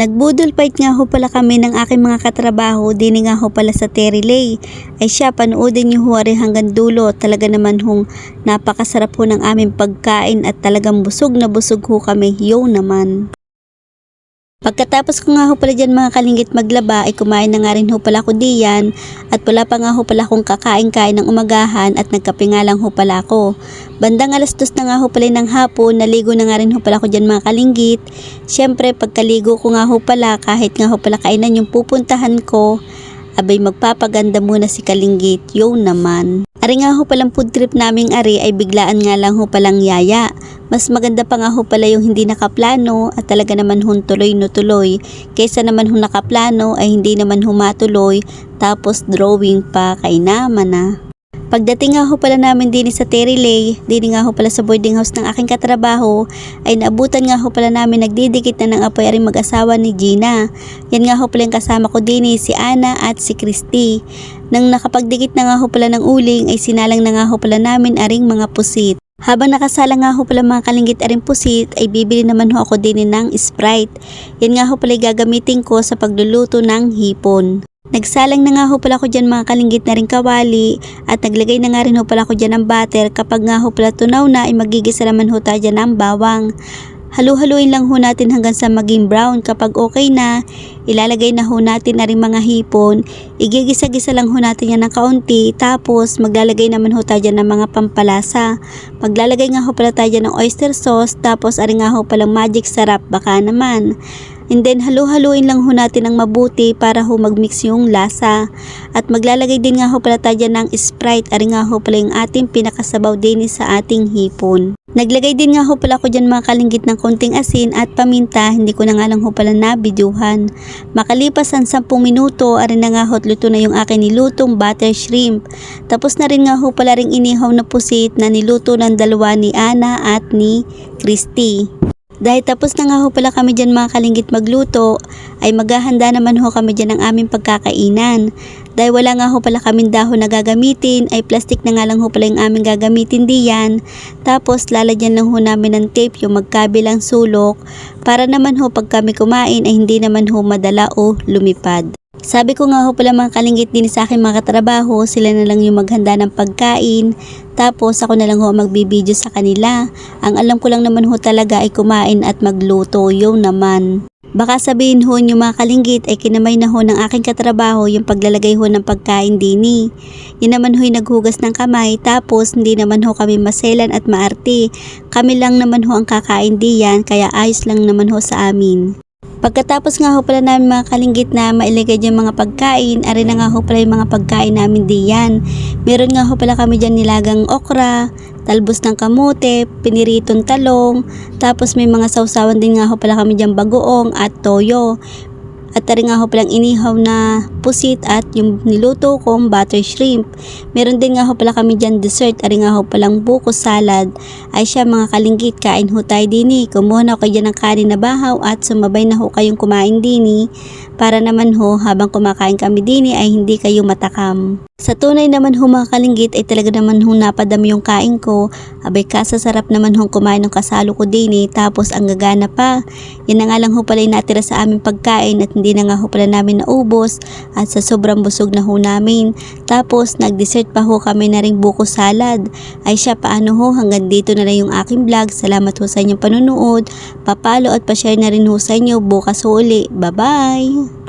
Nagbudol fight nga ho pala kami ng aking mga katrabaho, dini nga ho pala sa Terilay. Ay siya, panoodin niyo ho rin hanggang dulo. Talaga naman hong napakasarap ho ng aming pagkain at talagang busog na busog ho kami. Yo naman. Pagkatapos ko nga ho pala dyan mga kalingit maglaba ay kumain na nga rin ho pala ako diyan at wala pa nga ho pala akong kakain-kain ng umagahan at nagkape nga lang ho pala ako. Bandang alas dos na nga ho pala ng hapon, naligo na nga rin ho pala ako dyan mga kalinggit. Siyempre pagkaligo ko nga ho pala kahit nga ho pala kainan yung pupuntahan ko, abay magpapaganda muna si kalinggit, yo naman. Ari nga ho palang food trip naming ari ay biglaan nga lang ho palang yaya. Mas maganda pa nga ho pala yung hindi nakaplano at talaga naman hun tuloy no tuloy. Kaysa naman hun nakaplano ay hindi naman humatuloy tapos drawing pa kay naman na. Pagdating nga ho pala namin din sa Terilay, din nga ho pala sa boarding house ng aking katrabaho, ay naabutan nga ho pala namin nagdidikit na ng apoy aring mag-asawa ni Gina. Yan nga ho pala yung kasama ko din si Ana at si Christy. Nang nakapagdikit na nga ho pala ng uling ay sinalang na nga ho pala namin aring mga pusit. Habang nakasala nga ho pala mga kalinggit aring pusit ay bibili naman ho ako din ng Sprite. Yan nga ho pala gagamitin ko sa pagluluto ng hipon. Nagsalang na nga ho pala ko dyan mga kalinggit na rin kawali at naglagay na nga rin ho pala ko dyan ng butter kapag nga ho pala tunaw na ay magigisa naman ho tayo dyan ng bawang. Halu-haluin lang ho natin hanggang sa maging brown. Kapag okay na, ilalagay na ho natin na rin mga hipon. Igigisa-gisa lang ho natin yan ng kaunti. Tapos maglalagay naman ho tayo ng mga pampalasa. Maglalagay nga ho pala tayo ng oyster sauce. Tapos ari nga ho palang magic sarap. Baka naman. And then halu-haluin lang ho natin ng mabuti para ho magmix yung lasa. At maglalagay din nga ho pala tayo ng Sprite. Ari nga ho pala yung ating pinakasabaw din sa ating hipon. Naglagay din nga ho pala ko dyan mga kalinggit ng konting asin at paminta, hindi ko na nga lang ho pala nabidyuhan. Makalipas ang 10 minuto, arin na nga ho luto na yung akin nilutong butter shrimp. Tapos na rin nga ho pala ring inihaw na pusit na niluto ng dalawa ni Ana at ni Christy. Dahil tapos na nga ho pala kami dyan mga kalinggit magluto, ay maghahanda naman ho kami dyan ng aming pagkakainan. Dahil wala nga ho pala kaming dahon na gagamitin, ay plastic na nga lang ho pala yung aming gagamitin diyan. Tapos lalagyan lang ho namin ng tape yung magkabilang sulok para naman ho pag kami kumain ay hindi naman ho madala o lumipad. Sabi ko nga ho pala mga kalinggit din sa akin mga katrabaho, sila na lang yung maghanda ng pagkain, tapos ako na lang ho magbibideo sa kanila. Ang alam ko lang naman ho talaga ay kumain at magluto, yun naman. Baka sabihin ho yung mga kalinggit ay kinamay na ho ng aking katrabaho yung paglalagay ho ng pagkain dini. Yun naman ho'y naghugas ng kamay tapos hindi naman ho kami maselan at maarte. Kami lang naman ho ang kakain diyan kaya ayos lang naman ho sa amin. Pagkatapos nga ho pala namin mga kalinggit na mailagay yung mga pagkain, ari na nga ho pala yung mga pagkain namin diyan. Meron nga ho pala kami dyan nilagang okra, talbos ng kamote, piniritong talong, tapos may mga sausawan din nga ho pala kami dyan bagoong at toyo. At tari nga ho palang inihaw na pusit at yung niluto kong butter shrimp. Meron din nga ho pala kami dyan dessert. Ari nga ho palang buko salad. Ay siya mga kalinggit, kain ho tayo dini. Kumuha na ho dyan ng kanin na bahaw at sumabay na ho kayong kumain dini. Para naman ho, habang kumakain kami dini ay hindi kayo matakam. Sa tunay naman ho mga kalinggit ay talaga naman ho napadami yung kain ko. Abay kasasarap naman ho kumain ng kasalo ko dini tapos ang gagana pa. Yan na nga lang ho pala yung natira sa aming pagkain at hindi na nga ho pala namin naubos at sa sobrang busog na ho namin. Tapos nag-dessert pa ho kami na ring buko salad. Ay siya paano ho hanggang dito na lang yung aking vlog. Salamat ho sa inyong panunood. Papalo at pa-share na rin ho sa inyo bukas ho uli. Bye bye!